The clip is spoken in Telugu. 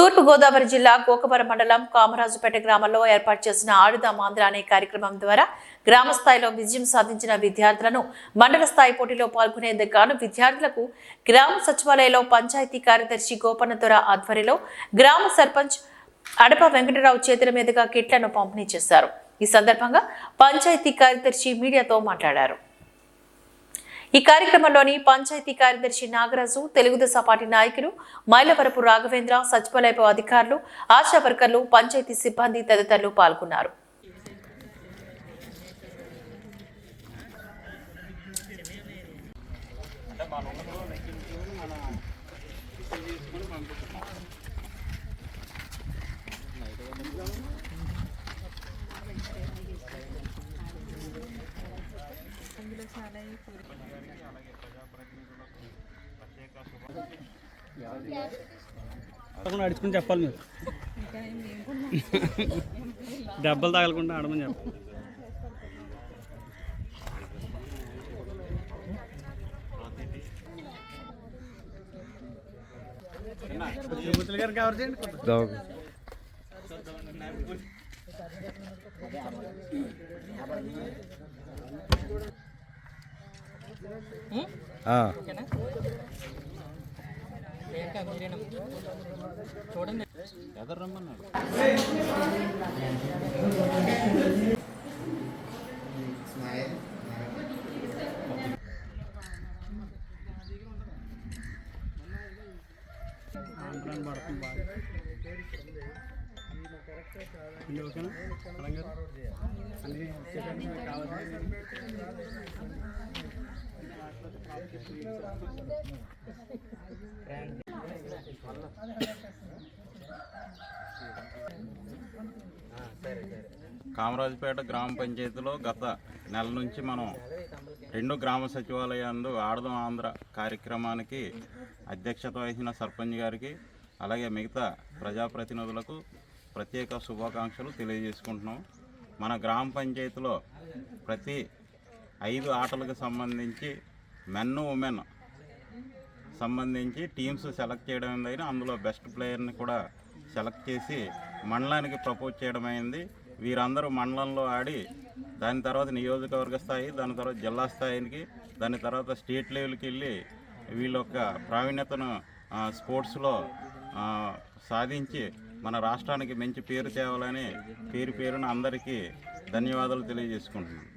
తూర్పుగోదావరి జిల్లా గోకవరం మండలం కామరాజుపేట గ్రామంలో ఏర్పాటు చేసిన ఆడుదాం ఆంధ్ర అనే కార్యక్రమం ద్వారా గ్రామ స్థాయిలో విజయం సాధించిన విద్యార్థులను మండల స్థాయి పోటీలో పాల్గొనేందుకు విద్యార్థులకు గ్రామ సచివాలయంలో పంచాయతీ కార్యదర్శి గోపన్నదొర ఆధ్వర్యంలో గ్రామ సర్పంచ్ అడప వెంకటరావు చేతుల మీదుగా కిట్లను పంపిణీ చేశారు. ఈ సందర్భంగా పంచాయతీ కార్యదర్శి మీడియాతో మాట్లాడారు. ఈ కార్యక్రమంలోని పంచాయతీ కార్యదర్శి నాగరాజు తెలుగుదేశం పార్టీ నాయకులు మైలవరపు రాఘవేంద్ర సచివాలయపు అధికారులు ఆశా వర్కర్లు పంచాయతీ సిబ్బంది తదితరులు పాల్గొన్నారు. తప్పకుండా అడుచుకుని చెప్పాలి మీరు దెబ్బలు తగలకుండా ఆడమని చెప్పాలి తిరుపతి గారు పడుతుంది బాగా ఇది ఓకేనా? అన్నీ కావాల్సింది కామరాజుపేట గ్రామ పంచాయతీలో గత నెల నుంచి మనం రెండు గ్రామ సచివాలయందు ఆడదాం ఆంధ్ర కార్యక్రమానికి అధ్యక్షత వహించిన సర్పంచ్ గారికి అలాగే మిగతా ప్రజాప్రతినిధులకు ప్రత్యేక శుభాకాంక్షలు తెలియజేసుకుంటున్నాం. మన గ్రామ పంచాయతీలో ప్రతి ఐదు ఆటలకు సంబంధించి మెన్ ఉమెన్. సంబంధించి టీమ్స్ సెలెక్ట్ చేయడం అయింది అందులో బెస్ట్ ప్లేయర్ని కూడా సెలెక్ట్ చేసి మండలానికి ప్రపోజ్ చేయడం అయింది. వీరందరూ మండలంలో ఆడి దాని తర్వాత నియోజకవర్గ స్థాయి దాని తర్వాత జిల్లా స్థాయికి దాని తర్వాత స్టేట్ లెవెల్కి వెళ్ళి వీళ్ళ యొక్క ప్రావీణ్యతను స్పోర్ట్స్లో సాధించి మన రాష్ట్రానికి మంచి పేరు తేవాలని పేరు పేరున అందరికీ ధన్యవాదాలు తెలియజేసుకుంటున్నాను.